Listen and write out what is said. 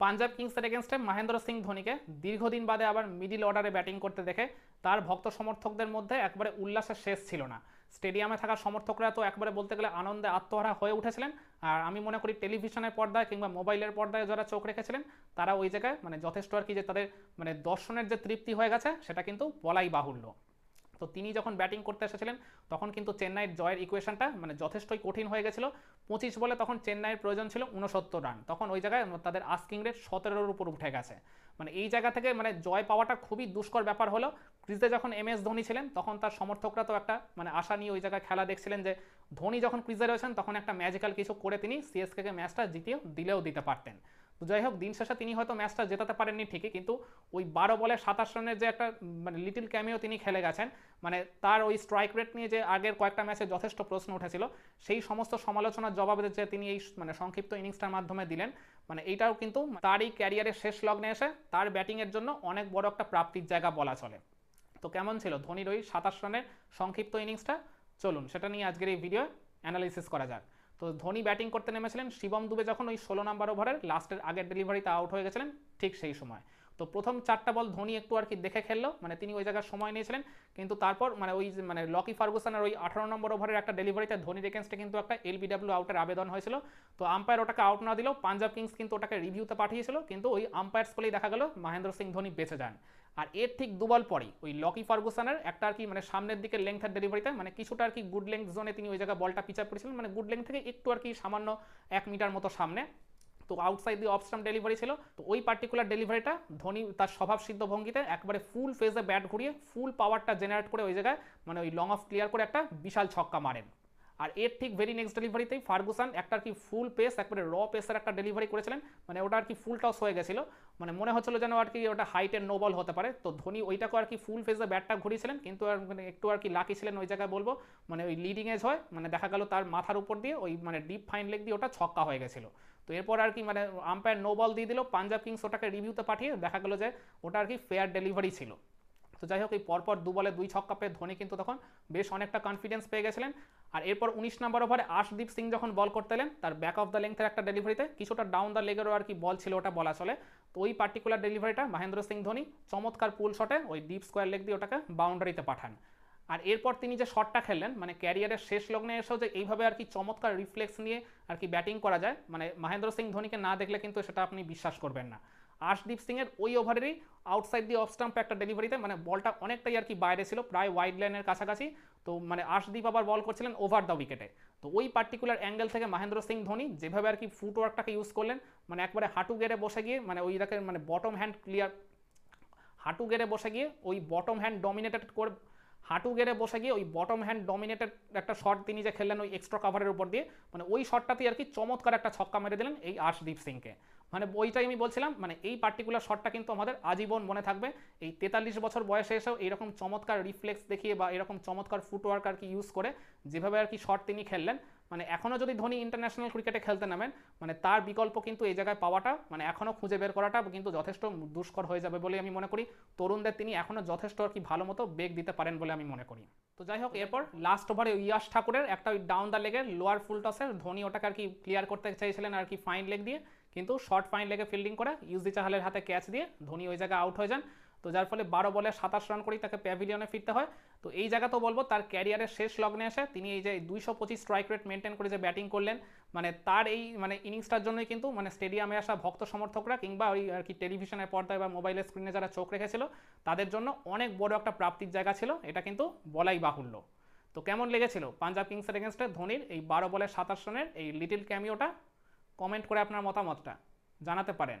পাঞ্জাব কিংসের এগেনস্টে মহেন্দ্র সিং ধোনিকে দীর্ঘদিন বাদে আবার মিডিল অর্ডারে ব্যাটিং করতে দেখে তার ভক্ত সমর্থকদের মধ্যে একবারে উল্লাসের শেষ ছিল না। স্টেডিয়ামে থাকা সমর্থকরা তো একবারে বলতে গেলে আনন্দে আত্মহারা হয়ে উঠেছিলেন। আর আমি মনে করি টেলিভিশনের পর্দায় কিংবা মোবাইলের পর্দায় যারা চোখ রেখেছিলেন তারা ওই জায়গায় মানে যথেষ্ট আর কি যে তাদের মানে দর্শনের যে তৃপ্তি হয়ে গেছে, সেটা কিন্তু বলাই বাহুল্য। তো তিনি যখন ব্যাটিং করতে এসেছিলেন, তখন কিন্তু চেন্নাইয়ের জয়ের ইকুয়েশনটা মানে যথেষ্টই কঠিন হয়ে গেছিল। পঁচিশ বলে তখন চেন্নাইয়ের প্রয়োজন ছিল উনসত্তর রান তখন ওই জায়গায় তাদের আস্কিং রেট সতেরোর উপর উঠে গেছে। মানে এই জায়গা থেকে মানে জয় পাওয়াটা খুবই দুষ্কর ব্যাপার হলো। ক্রিজে যখন এম এস ধোনি ছিলেন, তখন তার সমর্থকরা তো একটা মানে আশা নিয়ে ওই জায়গায় খেলা দেখছিলেন যে, ধোনি যখন ক্রিজে রয়েছেন, তখন একটা ম্যাজিক্যাল কিছু করে তিনি সিএসকে ম্যাচটা জিতিয়ে দিলেও দিতে পারতেন। তো যাই হোক, দিন শেষে তিনি হয়তো ম্যাচটা জেতাতে পারেননি ঠিকই, কিন্তু ওই বারো বলে সাতাশ রানের যে একটা মানে লিটিল ক্যামিও তিনি খেলে গেছেন মানে তার ওই স্ট্রাইক রেট নিয়ে যে আগের কয়েকটা ম্যাচে যথেষ্ট প্রশ্ন উঠেছিল, সেই সমস্ত সমালোচনার জবাবে যে তিনি এই মানে সংক্ষিপ্ত ইনিংসটার মাধ্যমে দিলেন মানে এইটাও কিন্তু তার এই ক্যারিয়ারের শেষ লগ্নে এসে তার ব্যাটিংয়ের জন্য অনেক বড় একটা প্রাপ্তির জায়গা বলা চলে। তো কেমন ছিল ধোনির ওই সাতাশ রানের সংক্ষিপ্ত ইনিংসটা চলুন, সেটা নিয়ে আজকের এই ভিডিও অ্যানালিসিস করা যাক। তো ধোনি ব্যাটিং করতে নেমেছিলেন, শিবম দুবে যখন ওই ষোলো নাম্বার ওভারের লাস্টের আগের ডেলিভারিতে আউট হয়ে গেছিলেন, ঠিক সেই সময়। তো প্রথম চারটা বল ধোনি একটু আর কি দেখে খেললো মানে তিনি ওই জায়গায় সময় নিয়েছিলেন, কিন্তু তারপর মানে ওই মানে লকি ফার্গুসনের ওই আঠারো নম্বর ওভারের একটা ডেলিভারিতে ধোনির এগেনস্টে কিন্তু একটা এলবিডাব্লিউ আউটের আবেদন হয়েছিল। তো আম্পায়ার ওটাকে আউট না দিলেও পাঞ্জাব কিংস কিন্তু ওটাকে রিভিউতে পাঠিয়েছিল, কিন্তু ওই আম্পায়ার্স বলেই দেখা গেল মহেন্দ্র সিং ধোনি বেঁচে যান। আর এর ঠিক দুবল পরেই ওই লকি ফার্গুসনের একটা আর কি মানে সামনের দিকে লেংথের ডেলিভারিতে মানে কিছুটা আর কি গুড লেংথ জোনে তিনি ওই জায়গায় বলটা পিচাপ করেছিলেন মানে গুড লেংথ থেকে একটু আর কি সামান্য এক মিটার মতো সামনে। তো আউটসাইড দি অফস্টাম ডেলিভারি ছিল, তো ওই পার্টিকুলার ডেলিভারিটা ধোনি তার স্বভাব সিদ্ধ ভঙ্গিতে একবারে ফুল ফেজে ব্যাট ঘুরিয়ে ফুল পাওয়ারটা জেনারেট করে ওই জায়গায় মানে ওই লং অফ ক্লিয়ার করে একটা বিশাল ছক্কা মারেন। আর এর ঠিক ভেরি নেক্সট ডেলিভারিতেই ফার্গুসান একটা কি ফুল পেস একবারে র পেসের একটা ডেলিভারি করেছিলেন। মানে ওটা আর কি ফুল টস হয়ে গেছিল। মানে মনে হচ্ছিল যেন আর কি ওটা হাইটের নো বল হতে পারে। তো ধোনি ওইটাকে আর কি ফুল ফেসে ব্যাটটা ঘুরিয়েছিলেন। কিন্তু আর মানে একটু আর কি লাকি ছিলেন ওই জায়গায় বলব। মানে ওই লিডিং এজ হয়। মানে দেখা গেল তার মাথার উপর দিয়ে ওই মানে ডিপ ফাইন লেগ দিয়ে ওটা ছক্কা হয়ে গেছিল। তো এরপর আর কি মানে আম্পায়ার নো বল দিয়ে দিল। পাঞ্জাব কিংস ওটাকে রিভিউতে পাঠিয়ে দেখা গেলো যে ওটা আর কি ফেয়ার ডেলিভারি ছিল। তো যাই হোক, এই পরপর দু বলে দুই ছক্কা পেয়ে ধোনি কিন্তু তখন বেশ অনেকটা কনফিডেন্স পেয়ে গেছিলেন। আর এরপর উনিশ নম্বর ওভারে আশদীপ সিং যখন বল করতে এলেন, তার ব্যাক অফ দ্য লেংথের একটা ডেলিভারিতে কিছুটা ডাউন দ্য লেগেরও আর কি বল ছিল ওটা বলা চলে। তো ওই পার্টিকুলার ডেলিভারিটা মহেন্দ্র সিং ধোনি চমৎকার পুল শটে ওই ডিপ স্কোয়ার লেগ দিয়ে ওটাকে বাউন্ডারিতে পাঠান। আর এরপর তিনি যে শটটা খেললেন মানে ক্যারিয়ারের শেষ লগ্নে এসেও যে এইভাবে আর কি চমৎকার রিফ্লেক্স নিয়ে আর কি ব্যাটিং করা যায় মানে মহেন্দ্র সিং ধোনিকে না দেখলে কিন্তু সেটা আপনি বিশ্বাস করবেন না। আশদীপ সিংয়ের ওই ওভারেরই আউটসাইড দিয়ে অফ স্টাম্পে একটা ডেলিভারিতে মানে বলটা অনেকটাই আর কি বাইরে ছিল, প্রায় ওয়াইড লাইনের কাছাকাছি। তো মানে আশদীপ আবার বল করছিলেন ওভার দ্য উইকেটে তো ওই পার্টিকুলার অ্যাঙ্গেল থেকে মহেন্দ্র সিং ধোনি যেভাবে আর কি ফুটওয়ার্কটাকে ইউজ করলেন মানে একবারে হাঁটু গেড়ে বসে গিয়ে মানে ওই মানে বটম হ্যান্ড ক্লিয়ার হাঁটু গেড়ে বসে গিয়ে ওই বটম হ্যান্ড ডমিনেটেড করে, হাঁটু গেড়ে বসে গিয়ে ওই বটম হ্যান্ড ডমিনেটেড একটা শট তিনি যে খেললেন ওই এক্সট্রা কাভারের উপর দিয়ে মানে ওই শটটাতেই আর কি চমৎকার একটা ছক্কা মেরে দিলেন এই আশদীপ সিংকে। মানে ওইটাই আমি বলছিলাম মানে এই পার্টিকুলার শটটা কিন্তু আমাদের আজীবন মনে থাকবে। এই তেতাল্লিশ বছর বয়সে এসেও এইরকম চমৎকার রিফ্লেক্স দেখিয়ে বা এরকম চমৎকার ফুটওয়ার্ক আর কি ইউজ করে যেভাবে আর কি শট তিনি খেললেন মানে এখনও যদি ধোনি ইন্টারন্যাশনাল ক্রিকেটে খেলতে নামেন মানে তার বিকল্প কিন্তু এই জায়গায় পাওয়াটা মানে এখনও খুঁজে বের করাটা কিন্তু যথেষ্ট দুষ্কর হয়ে যাবে বলে আমি মনে করি। তরুণদের তিনি এখনও যথেষ্ট আর কি ভালো মতো বেগ দিতে পারেন বলে আমি মনে করি। তো যাই হোক, এরপর লাস্ট ওভারে ইয়াস ঠাকুরের একটা ওই ডাউন দ্য লেগের লোয়ার ফুল টসের ধোনি ওটাকে আর কি ক্লিয়ার করতে চাইছিলেন আর কি ফাইন লেগ দিয়ে, কিন্তু শর্ট ফাইন লেগে ফিল্ডিং করে, ইউজি চাহালের হাতে ক্যাচ দিয়ে ধোনি ওই জায়গায় আউট হয়ে যান। তো যার ফলে বারো বলে সাতাশ রান করেই তাকে প্যাভিলিয়নে ফিরতে হয়। তো এই জায়গা তো বলব, তার ক্যারিয়ারের শেষ লগ্নে এসে তিনি এই যে দুইশো পঁচিশ স্ট্রাইক রেট মেনটেন করে যে ব্যাটিং করলেন মানে তার এই মানে ইনিংসটার জন্যই কিন্তু মানে স্টেডিয়ামে আসা ভক্ত সমর্থকরা কিংবা ওই আর কি টেলিভিশনের পর্দায় বা মোবাইলের স্ক্রিনে যারা চোখ রেখেছিল, তাদের জন্য অনেক বড় একটা প্রাপ্তির জায়গা ছিল। এটা কিন্তু বলাই বাহুল্য। তো কেমন লেগেছিল পাঞ্জাব কিংসের এগেনস্টে ধোনির এই বারো বলে সাতাশ রানের এই লিটিল ক্যামিওটা কমেন্ট করে আপনার মতামতটা জানাতে পারেন।